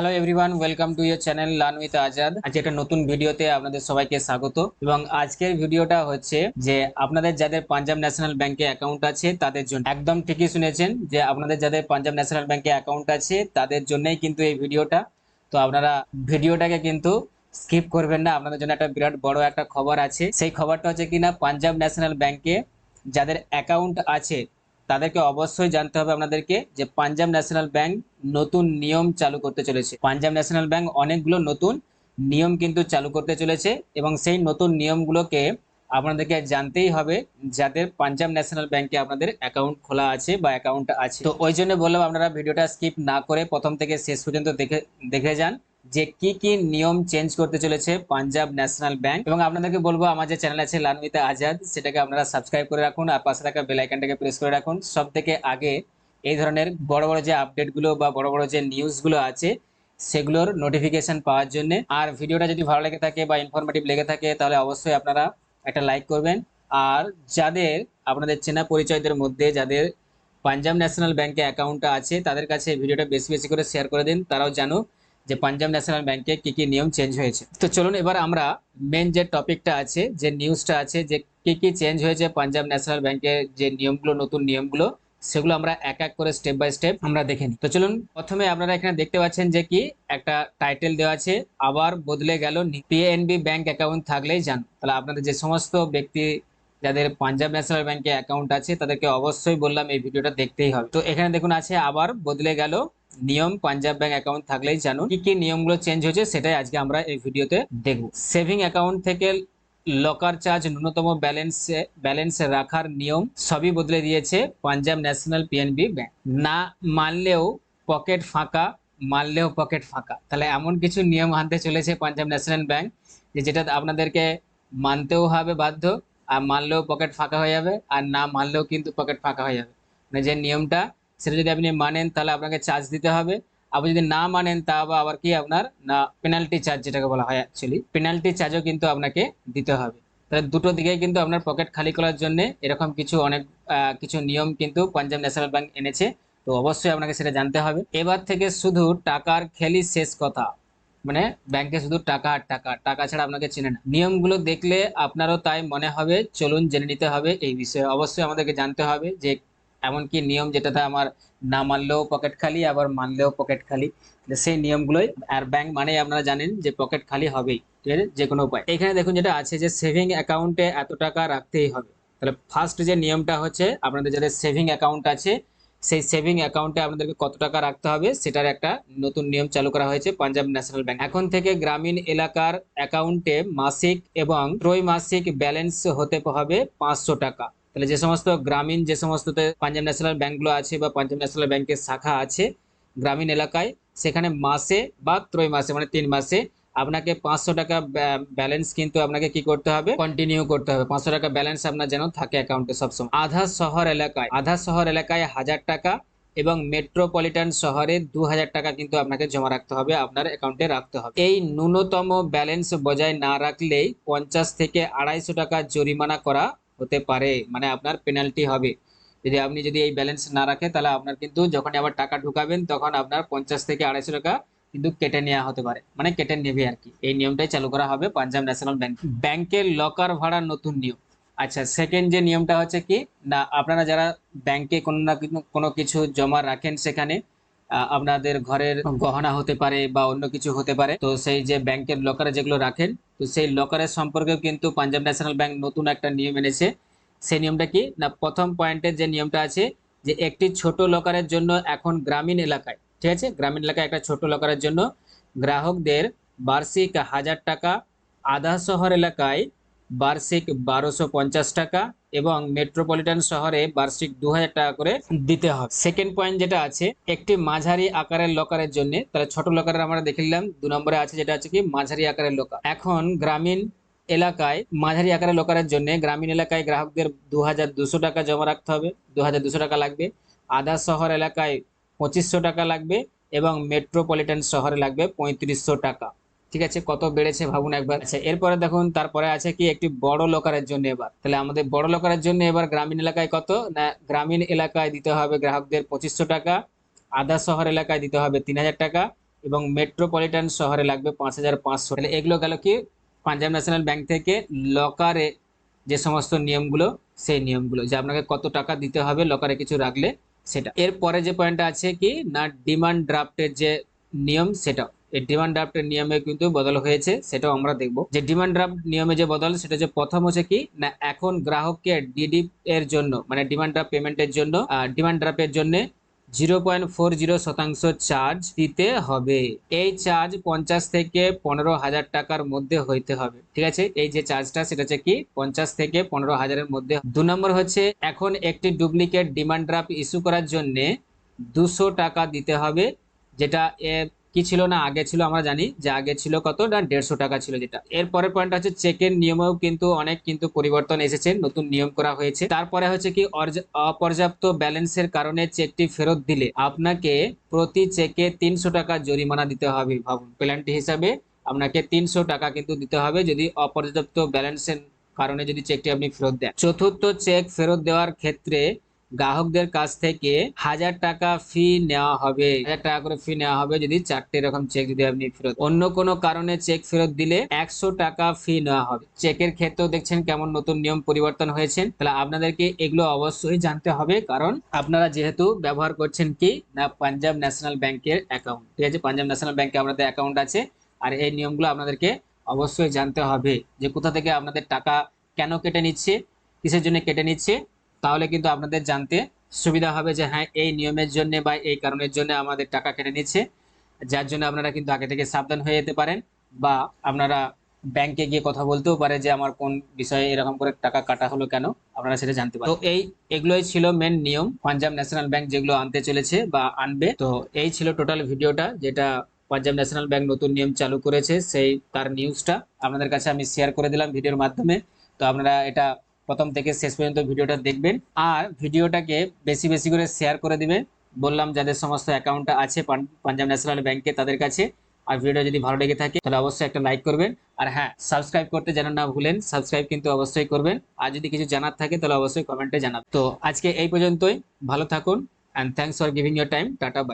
Hello everyone welcome to your channel learn with Azad আজ একটা নতুন ভিডিওতে আপনাদের সবাইকে স্বাগত। এবং আজকের ভিডিওটা হচ্ছে যে আপনাদের যাদের পাঞ্জাব ন্যাশনাল ব্যাংকে অ্যাকাউন্ট আছে, তাদের জন্য। একদম ঠিকই শুনেছেন যে আপনাদের যাদের পাঞ্জাব ন্যাশনাল ব্যাংকে অ্যাকাউন্ট আছে, তাদের জন্যই কিন্তু এই ভিডিওটা। তো আপনারা ভিডিওটাকে কিন্তু স্কিপ করবেন না। আপনাদের জন্য একটা বিরাট বড় একটা খবর আছে। সেই খবরটা হচ্ছে কিনা, পাঞ্জাব ন্যাশনাল ব্যাংকে যাদের অ্যাকাউন্ট আছে তাদেরকে অবশ্যই জানতে হবে আপনাদেরকে যে পাঞ্জাব ন্যাশনাল ব্যাংক নতুন নিয়ম চালু করতে চলেছে। পাঞ্জাব ন্যাশনাল ব্যাংক অনেকগুলো নতুন নিয়ম কিন্তু চালু করতে চলেছে এবং সেই নতুন নিয়মগুলোকে আপনাদেরকে জানতেই হবে যাদের পাঞ্জাব ন্যাশনাল ব্যাংকে আপনাদের অ্যাকাউন্ট খোলা আছে বা অ্যাকাউন্ট আছে। তো ওই জন্য বললাম, আপনারা ভিডিওটা স্কিপ না করে প্রথম থেকে শেষ পর্যন্ত দেখে দেখে যান। যে কি কি নিয়ম চেঞ্জ করতে চলেছে পাঞ্জাব ন্যাশনাল ব্যাংক। এবং আপনাদেরকে বলব, আমার যে চ্যানেল আছে লানমিতা আজাদ, সেটাকে আপনারা সাবস্ক্রাইব করে রাখুন আর পাশে থাকা বেল আইকনটাকে প্রেস করে রাখুন। সব থেকে আগে এই ধরনের বড় বড় যে আপডেটগুলো বা বড় বড় যে নিউজগুলো আছে, সেগুলোর নোটিফিকেশন পাওয়ার জন্য। আর ভিডিওটা যদি ভালো লেগে থাকে বা ইনফরমেটিভ লেগে থাকে, তাহলে অবশ্যই আপনারা একটা লাইক করবেন। আর যাদের, আপনাদের চেনা পরিচয়দের মধ্যে যাদের পাঞ্জাব ন্যাশনাল ব্যাংকে অ্যাকাউন্টটা আছে, তাদের কাছে ভিডিওটা বেশি বেশি করে শেয়ার করে দিন। তারাও জানুক। যে পাঞ্জাব ন্যাশনাল ব্যাংকে কি কি নিয়ম চেঞ্জ হয়েছে। তো চলুন এবার আমরা মেন যে টপিকটা আছে, যে নিউজটা আছে, যে কি কি চেঞ্জ হয়েছে পাঞ্জাব ন্যাশনাল ব্যাংকের যে নিয়মগুলো, নতুন নিয়মগুলো, সেগুলো আমরা এক এক করে স্টেপ বাই স্টেপ আমরা দেখে নিই। তো চলুন প্রথমে আপনারা এখানে দেখতে পাচ্ছেন যে কি একটা টাইটেল দেওয়া আছে, আবার বদলে গেল পিএনবি ব্যাংক অ্যাকাউন্ট থাকলেই জান। তাহলে আপনাদের যে সমস্ত ব্যক্তি যাদের পাঞ্জাব ন্যাশনাল ব্যাংকে অ্যাকাউন্ট আছে, তাদেরকে অবশ্যই বললাম এই ভিডিওটা দেখতেই হবে। তো এখানে দেখুন আছে, আবার বদলে গেল নিয়ম, পাঞ্জাব ব্যাংক অ্যাকাউন্ট থাকলেই জানুন। কি কি নিয়মগুলো চেঞ্জ হয়েছে সেটাই আজকে আমরা এই ভিডিওতে দেখব। সেভিং অ্যাকাউন্ট থেকে লকার চার্জ ন্যূনতম ব্যালেন্স ব্যালেন্স রাখার নিয়ম সবই বদলে দিয়েছে পাঞ্জাব ন্যাশনাল পিএনবি ব্যাংক। না মানলেও পকেট ফাঁকা, মানলেও পকেট ফাঁকা। তাহলে এমন কিছু নিয়ম আনতে চলেছে পাঞ্জাব ন্যাশনাল ব্যাংক যেটা আপনাদেরকে মানতেও হবে বাধ্য। আর মানলেও পকেট ফাঁকা হয়ে যাবে, আর না মানলেও কিন্তু পকেট ফাঁকা হয়ে যাবে। মানে যে নিয়মটা, সেটা যদি আপনি মানেন, তাহলে আপনাকে চার্জ দিতে হবে। আপনি যদি না মানেন, তা আবার কি আপনার, না পেনাল্টি চার্জ যেটাকে বলা হয় অ্যাকচুয়ালি পেনাল্টি চার্জও কিন্তু আপনাকে দিতে হবে। তাহলে দুটো দিকেই কিন্তু আপনার পকেট খালি করার জন্য এরকম কিছু অনেক কিছু নিয়ম কিন্তু পাঞ্জাব ন্যাশনাল ব্যাংক এনেছে। তো অবশ্যই আপনাকে সেটা জানতে হবে। এবার থেকে শুধু টাকার খেলি শেষ কথা। মানে ব্যাংকে শুধু টাকা আর টাকা টাকা ছাড়া আপনাকে চেনে না। নিয়মগুলো দেখলে আপনারও তাই মনে হবে, চলুন জেনে নিতে হবে এই বিষয়ে। অবশ্যই আমাদেরকে জানতে হবে যে এমন কি নিয়ম যেটাতে আমার না মানলেও পকেট খালি, আবার মানলেও পকেট খালি। সেই নিয়মগুলোই আর ব্যাংক মানেই আপনারা জানেন যে পকেট খালি হবেই, ঠিক আছে? যে কোনো উপায়। এখানে দেখুন যেটা আছে যে সেভিং অ্যাকাউন্টে এত টাকা রাখতেই হবে। তাহলে ফার্স্ট যে নিয়মটা হচ্ছে, আপনাদের যাদের সেভিং অ্যাকাউন্ট আছে সেই সেভিং অ্যাকাউন্টে আপনাদেরকে কত টাকা রাখতে হবে সেটার একটা নতুন নিয়ম চালু করা হয়েছে পাঞ্জাব ন্যাশনাল ব্যাংক। এখন থেকে গ্রামীণ এলাকার অ্যাকাউন্টে মাসিক এবং ত্রৈমাসিক ব্যালেন্স হতে হবে পাঁচশো টাকা। তাহলে যে সমস্ত গ্রামীণ যে সমস্ত পাঞ্জাব ন্যাশনাল ব্যাংকগুলো আছে বা পাঞ্জাব ন্যাশনাল ব্যাংকের শাখা আছে গ্রামীণ এলাকায়, সেখানে মাসে বা ত্রৈমাসে মানে তিন মাসে আপনাকে পাঁচশো টাকা ব্যালেন্স কিন্তু আপনাকে কি করতে হবে? কন্টিনিউ করতে হবে। পাঁচশো টাকা ব্যালেন্স আপনার যেন থাকে অ্যাকাউন্টে সবসময়। আধা শহর এলাকায়, আধা শহর এলাকায় হাজার টাকা এবং মেট্রোপলিটন শহরে দু হাজার টাকা কিন্তু আপনাকে জমা রাখতে হবে, আপনার অ্যাকাউন্টে রাখতে হবে। এই ন্যূনতম ব্যালেন্স বজায় না রাখলেই পঞ্চাশ থেকে আড়াইশো টাকা জরিমানা করা হতে পারে মানে আপনার পেনাল্টি হবে। যদি আপনি যদি এই ব্যালেন্স না রাখে তাহলে আপনার কিন্তু যখন আবার টাকা ঢুকাবেন, তখন আপনার পঞ্চাশ থেকে আড়াইশো টাকা কিন্তু কেটে নেওয়া হতে পারে। মানে কেটে নেবে আর কি। এই নিয়মটাই চালু করা হবে পাঞ্জাব ন্যাশনাল ব্যাংক। ব্যাংকের লকার ভাড়ার নতুন নিয়ম। আচ্ছা সেকেন্ড যে নিয়মটা হচ্ছে কি না আপনারা যারা ব্যাংকে কোনো না কোনো কিছু জমা রাখেন সেখানে আপনাদের ঘরের গহনা হতে পারে বা অন্য কিছু হতে পারে তো সেই যে ব্যাংকের লকারে যেগুলো রাখেন তো সেই লকারের সম্পর্কেও কিন্তু পাঞ্জাব ন্যাশনাল ব্যাংক নতুন একটা নিয়ম এনেছে। সেই নিয়মটা কি না প্রথম পয়েন্টের যে নিয়মটা আছে যে একটি ছোট লকারের জন্য এখন গ্রামীণ এলাকায় ঠিক আছে? গ্রামীণ এলাকায় একটা ছোট লকারের জন্য গ্রাহকদের বার্ষিক হাজার টাকা, আধা শহর এলাকায় বার্ষিক বারোশো পঞ্চাশ টাকা এবং মেট্রোপলিটন শহরে বার্ষিক দু হাজার টাকা করে দিতে হবে। সেকেন্ড পয়েন্ট যেটা আছে, একটি মাঝারি আকারের লকারের জন্য, তাহলে ছোট লকারের আমরা দেখে নিলাম, দু নম্বরে আছে যেটা আছে কি, মাঝারি আকারের লকার এখন গ্রামীণ এলাকায় মাঝারি আকারের লোকারের জন্য গ্রামীণ এলাকায় গ্রাহকদের দু টাকা জমা রাখতে হবে, দু টাকা লাগবে। আধা শহর এলাকায় পঁচিশশো টাকা লাগবে এবং মেট্রোপলিটন শহরে লাগবে পঁয়ত্রিশশো টাকা। ঠিক আছে? কত বেড়েছে ভাবুন একবার। আচ্ছা এরপরে দেখুন, তারপরে আছে কি? একটি বড় লোকারের জন্য এবার। তাহলে আমাদের বড় লোকারের জন্য এবার গ্রামীণ এলাকায় কত? না, গ্রামীণ এলাকায় দিতে হবে গ্রাহকদের পঁচিশশো টাকা, আধা শহর এলাকায় দিতে হবে তিন হাজার টাকা এবং মেট্রোপলিটন শহরে লাগবে পাঁচ হাজার পাঁচশো। তাহলে এগুলো গেল কি? পাঞ্জাব ন্যাশনাল ব্যাংক থেকে লকারে যে সমস্ত নিয়মগুলো, সেই নিয়মগুলো, যে আপনাকে কত টাকা দিতে হবে লকারে কিছু রাখলে সেটা। এরপরে যে পয়েন্টটা আছে কি, না ডিমান্ড ড্রাফটের যে নিয়ম সেটা এই ডিমান্ড ড্রাফটের নিয়মে কিন্তু বদল হয়েছে, সেটাও আমরা দেখব। যে ডিমান্ড ড্রাফট নিয়মে যে বদল, সেটা যে প্রথম হচ্ছে কি, না, এখন গ্রাহককে ডিডি এর জন্য মানে ডিমান্ড ড্রাফট পেমেন্টের জন্য ডিমান্ড ড্রাফটের জন্য জিরো পয়েন্ট ফোর জিরো শতাংশ চার্জ দিতে হবে। এই চার্জ পঞ্চাশ থেকে পনেরো হাজার টাকার মধ্যে হইতে হবে। ঠিক আছে? এই যে চার্জটা, সেটা হচ্ছে কি? পঞ্চাশ থেকে পনেরো হাজারের মধ্যে। দু নম্বর হচ্ছে, এখন একটি ডুপ্লিকেট ডিমান্ড ড্রাফট ইস্যু করার জন্যে দুশো টাকা দিতে হবে, যেটা কি ছিল না, আগে ছিল আমরা জানি যে আগে ছিল কত? না, দেড়শো টাকা ছিল যেটা। এর পরের পয়েন্ট হচ্ছে চেকের নিয়মেও কিন্তু অনেক কিন্তু পরিবর্তন এসেছে, নতুন নিয়ম করা হয়েছে। তারপরে হচ্ছে কি অপর্যাপ্ত ব্যালেন্সের কারণে চেকটি ফেরত দিলে আপনাকে প্রতি চেকে তিনশো টাকা জরিমানা দিতে হবে ভাবুন। পেনাল্টি হিসাবে আপনাকে তিনশো টাকা কিন্তু দিতে হবে যদি অপর্যাপ্ত ব্যালেন্সের কারণে যদি চেকটি আপনি ফেরত দেন। চতুর্থ চেক ফেরত দেওয়ার ক্ষেত্রে গ্রাহকদের কাছ থেকে হাজার টাকা ফি নেওয়া হবে। হাজার টাকা করে ফি নেওয়া হবে যদি চারটে এরকম চেক যদি আপনি ফেরত অন্য কোনো কারণে চেক ফেরত দিলে একশো টাকা ফি নেওয়া হবে। চেকের ক্ষেত্রেও দেখছেন কেমন নতুন নিয়ম পরিবর্তন হয়েছে। তাহলে আপনাদেরকে এগুলো অবশ্যই জানতে হবে, কারণ আপনারা যেহেতু ব্যবহার করছেন কি? না, পাঞ্জাব ন্যাশনাল ব্যাংকের অ্যাকাউন্ট ঠিক আছে? পাঞ্জাব ন্যাশনাল ব্যাংকে আপনাদের অ্যাকাউন্ট আছে। আর এই নিয়মগুলো আপনাদেরকে অবশ্যই জানতে হবে যে কোথা থেকে আপনাদের টাকা কেন কেটে নিচ্ছে, কিসের জন্য কেটে নিচ্ছে তাহলে কিন্তু আপনাদের জানতে সুবিধা হবে যে হ্যাঁ এই নিয়মের জন্য বা এই কারণের জন্য আমাদের টাকা কেটে নিচ্ছে। যার জন্য আপনারা কিন্তু আগে থেকে সাবধান হয়ে যেতে পারেন বা আপনারা ব্যাংকে গিয়ে কথা বলতেও পারে যে আমার কোন বিষয়ে এরকম করে টাকা কাটা হলো কেন, আপনারা সেটা জানতে পারেন। তো এই, এগুলোই ছিল মেন নিয়ম। পাঞ্জাব ন্যাশনাল ব্যাংক যেগুলো আনতে চলেছে বা আনবে, তো এই ছিল টোটাল ভিডিওটা যেটা পাঞ্জাব ন্যাশনাল ব্যাংক নতুন নিয়ম চালু করেছে। সেই, তার নিউজটা আপনাদের কাছে আমি শেয়ার করে দিলাম ভিডিওর মাধ্যমে। তো আপনারা এটা প্রথম থেকে শেষ পর্যন্ত ভিডিওটা দেখবেন। আর ভিডিওটাকে বেশি বেশি করে শেয়ার করে দিবেন। বললাম যাদের সমস্ত অ্যাকাউন্টটা আছে পাঞ্জাব ন্যাশনাল ব্যাংকে তাদের কাছে। আর ভিডিওটা যদি ভালো লেগে থাকে, তাহলে অবশ্যই একটা লাইক করবেন। আর হ্যাঁ সাবস্ক্রাইব করতে যেন না ভুলেন সাবস্ক্রাইব কিন্তু অবশ্যই করবেন। আর যদি কিছু জানার থাকে, তাহলে অবশ্যই কমেন্টে জানাবেন। তো আজকে এই পর্যন্তই। ভালো থাকুন and thanks for giving your time tata bye